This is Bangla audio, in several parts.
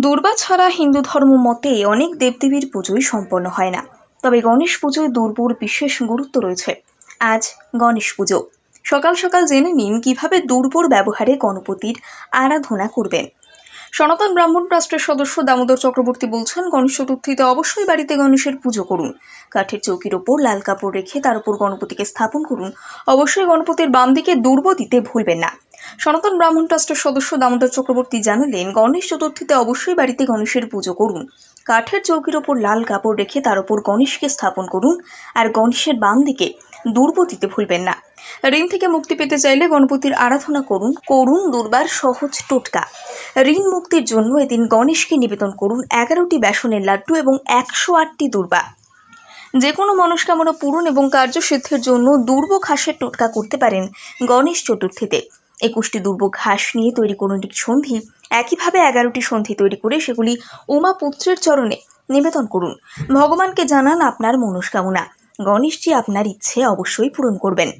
দুর্বা ছাড়া হিন্দু ধর্ম মতে অনেক দেবদেবীর পুজোই সম্পন্ন হয় না। তবে গণেশ পুজোয় দুর্বুর বিশেষ গুরুত্ব রয়েছে। আজ গণেশ পুজো। সকাল সকাল জেনে নিন কীভাবে দুর্বোর ব্যবহারে গণপতির আরাধনা করবেন। সনাতন ব্রাহ্মণ রাষ্ট্রের সদস্য দামোদর চক্রবর্তী বলছেন, গণেশ চতুর্থীতে অবশ্যই বাড়িতে গণেশের পুজো করুন। কাঠের চৌকির ওপর লাল কাপড় রেখে তার উপর গণপতিকে স্থাপন করুন। অবশ্যই গণপতির বাম দিকে দুর্ব দিতে ভুলবেন না। সনাতন ব্রাহ্মণ ট্রাস্টের সদস্য দামোদর চক্রবর্তী জানালেন, গণেশ চতুর্থীতে অবশ্যই বাড়িতে গণেশের পুজো করুন। কাঠের চৌকির ওপর লাল কাপড় রেখে তার উপর গণেশকে স্থাপন করুন। আর গণেশের বাম দিকে দুর্ব দিতে ভুলবেন না। ঋণ থেকে মুক্তি পেতে চাইলে গণপতির আরাধনা করুন করুন দুর্বার সহজ টোটকা। ঋণ মুক্তির জন্য এদিন গণেশকে নিবেদন করুন এগারোটি বেসনের লাড্ডু এবং একশো আটটি দুর্বা। যে কোনো মনস্কামনা পূরণ এবং কার্যসিদ্ধির জন্য দুর্ব ঘাসের টোটকা করতে পারেন গণেশ চতুর্থীতে। একুশটি দুর্ব ঘাস নিয়ে তৈরি করুন একটি সন্ধি। একইভাবে এগারোটি সন্ধি তৈরি করে সেগুলি উমা পুত্রের চরণে নিবেদন করুন। ভগবানকে জানান আপনার মনস্কামনা। গণেশজি আপনার ইচ্ছে অবশ্যই পূরণ করবেন।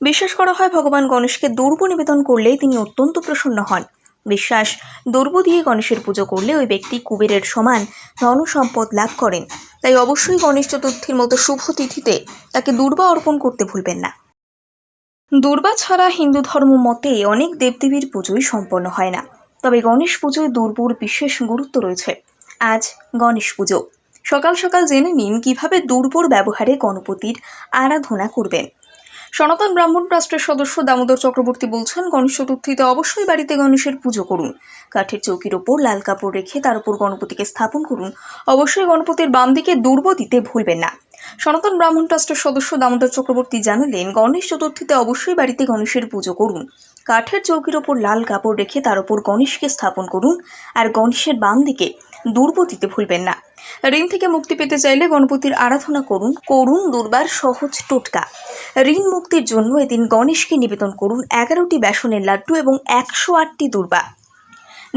বিশ্বাস করা হয় ভগবান গণেশকে দুর্ব নিবেদন করলে তিনি অত্যন্ত প্রসন্ন হন। বিশ্বাস, দুর্ব দিয়ে গণেশের পুজো করলে ওই ব্যক্তি কুবেরের সমান ধন সম্পদ লাভ করেন। তাই অবশ্যই গণেশ চতুর্থীর মতো শুভ তিথিতে তাকে দুর্বা অর্পণ করতে ভুলবেন না। দুর্বা ছাড়া হিন্দু ধর্ম মতে অনেক দেবদেবীর পুজোই সম্পন্ন হয় না। তবে গণেশ পুজোয় দুর্বর বিশেষ গুরুত্ব রয়েছে। আজ গণেশ পুজো। সকাল সকাল জেনে নিন কীভাবে দুর্বর ব্যবহারে গণপতির আরাধনা করবেন। সনাতন ব্রাহ্মণ রাষ্ট্রের সদস্য দামোদর চক্রবর্তী বলছেন, গণেশ চতুর্থীতে অবশ্যই বাড়িতে গণেশের পুজো করুন। কাঠের চৌকির ওপর লাল কাপড় রেখে তার উপর গণপতিকে স্থাপন করুন। অবশ্যই গণপতির বাম দিকে দুর্ব দিতে ভুলবেন না। সনাতন ব্রাহ্মণ ট্রাস্টের সদস্য দামোদর চক্রবর্তী জানালেন, গণেশ চতুর্থীতে অবশ্যই বাড়িতে গণেশের পুজো করুন। কাঠের চৌকির ওপর লাল কাপড় রেখে তার উপর গণেশকে স্থাপন করুন আর গণেশের বাম দিকে দুর্ব দিতে ভুলবেন না। ঋণ থেকে মুক্তি পেতে চাইলে গণপতির আরাধনা করুন। করুন দুর্বার সহজ টোটকা। ঋণ মুক্তির জন্য এদিন গণেশকে নিবেদন করুন এগারোটি বেসনের লাড্ডু এবং একশো আটটি দুর্বা।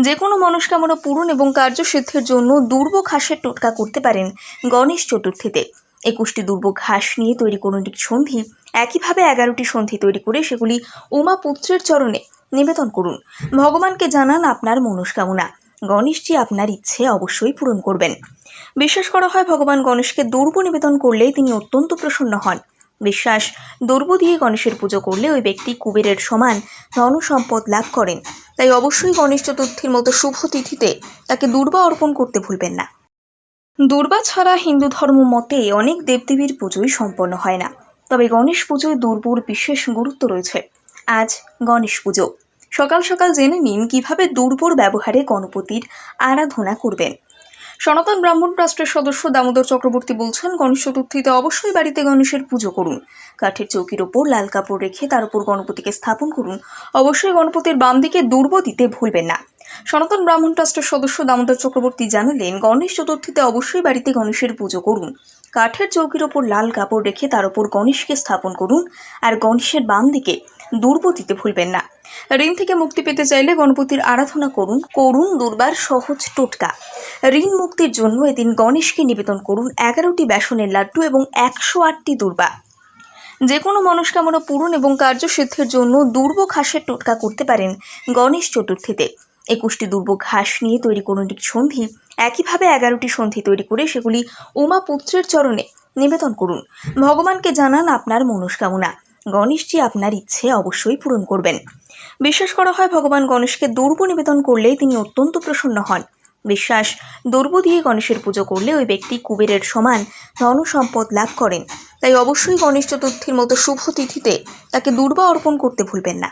যে কোনো মনস্কামনা পূরণ এবং কার্যসিদ্ধির জন্য দুর্ব ঘাসের টোটকা করতে পারেন গণেশ চতুর্থীতে। একুশটি দুর্ব ঘাস নিয়ে তৈরি করুন একটি সন্ধি। একইভাবে এগারোটি সন্ধি তৈরি করে সেগুলি উমা পুত্রের চরণে নিবেদন করুন। ভগবানকে জানান আপনার মনস্কামনা। গণেশজি আপনার ইচ্ছে অবশ্যই পূরণ করবেন। বিশ্বাস করা হয় ভগবান গণেশকে দুর্ব নিবেদন করলে তিনি অত্যন্ত প্রসন্ন হন। বিশ্বাস, দুর্ব দিয়ে গণেশের পুজো করলে ওই ব্যক্তি কুবেরের সমান ধন সম্পদ লাভ করেন। তাই অবশ্যই গণেশ চতুর্থীর মতো শুভ তিথিতে তাকে দুর্বা অর্পণ করতে ভুলবেন না। দুর্বা ছাড়া হিন্দু ধর্ম মতে অনেক দেবদেবীর পুজোই সম্পন্ন হয় না। তবে গণেশ পুজোয় দুর্বর বিশেষ গুরুত্ব রয়েছে। আজ গণেশ পুজো। সকাল সকাল জেনে নিন কীভাবে দুর্বর ব্যবহারে গণপতির আরাধনা করবেন। সনাতন ব্রাহ্মণ রাষ্ট্রের সদস্য দামোদর চক্রবর্তী বলছেন, গণেশ চতুর্থীতে অবশ্যই বাড়িতে গণেশের পুজো করুন। কাঠের চৌকির ওপর লাল কাপড় রেখে তার উপর গণপতিকে স্থাপন করুন। অবশ্যই গণপতির বাম দিকে দুর্ব দিতে ভুলবেন না। সনাতন ব্রাহ্মণ ট্রাস্টের সদস্য দামোদর চক্রবর্তী জানালেন, গণেশ চতুর্থীতে অবশ্যই বাড়িতে গণেশের পুজো করুন। কাঠের চৌকির ওপর লাল কাপড় রেখে তার উপর গণেশকে স্থাপন করুন। আর গণেশের বাম দিকে দুর্ব দিতে ভুলবেন না। ঋণ থেকে মুক্তি পেতে চাইলে গণপতির আরাধনা করুন করুন দুর্বার সহজ টোটকা। ঋণ মুক্তির জন্য এদিন গণেশকে নিবেদন করুন এগারোটি বেসনের লাড্ডু এবং একশো আটটি দুর্বা। যে কোনো মনস্কামনা পূরণ এবং কার্যসিদ্ধির জন্য দুর্ব ঘাসের টোটকা করতে পারেন গণেশ চতুর্থীতে। একুশটি দুর্ব ঘাস নিয়ে তৈরি করুন একটি সন্ধি। একইভাবে এগারোটি সন্ধি তৈরি করে সেগুলি উমা পুত্রের চরণে নিবেদন করুন। ভগবানকে জানান আপনার মনস্কামনা। গণেশজি আপনার ইচ্ছে অবশ্যই পূরণ করবেন। বিশ্বাস করা হয় ভগবান গণেশকে দুর্ব নিবেদন করলেই তিনি অত্যন্ত প্রসন্ন হন। বিশ্বাস, দুর্ব দিয়ে গণেশের পুজো করলে ওই ব্যক্তি কুবেরের সমান ধন সম্পদ লাভ করেন। তাই অবশ্যই গণেশ চতুর্থীর মতো শুভ তিথিতে তাকে দুর্বা অর্পণ করতে ভুলবেন না।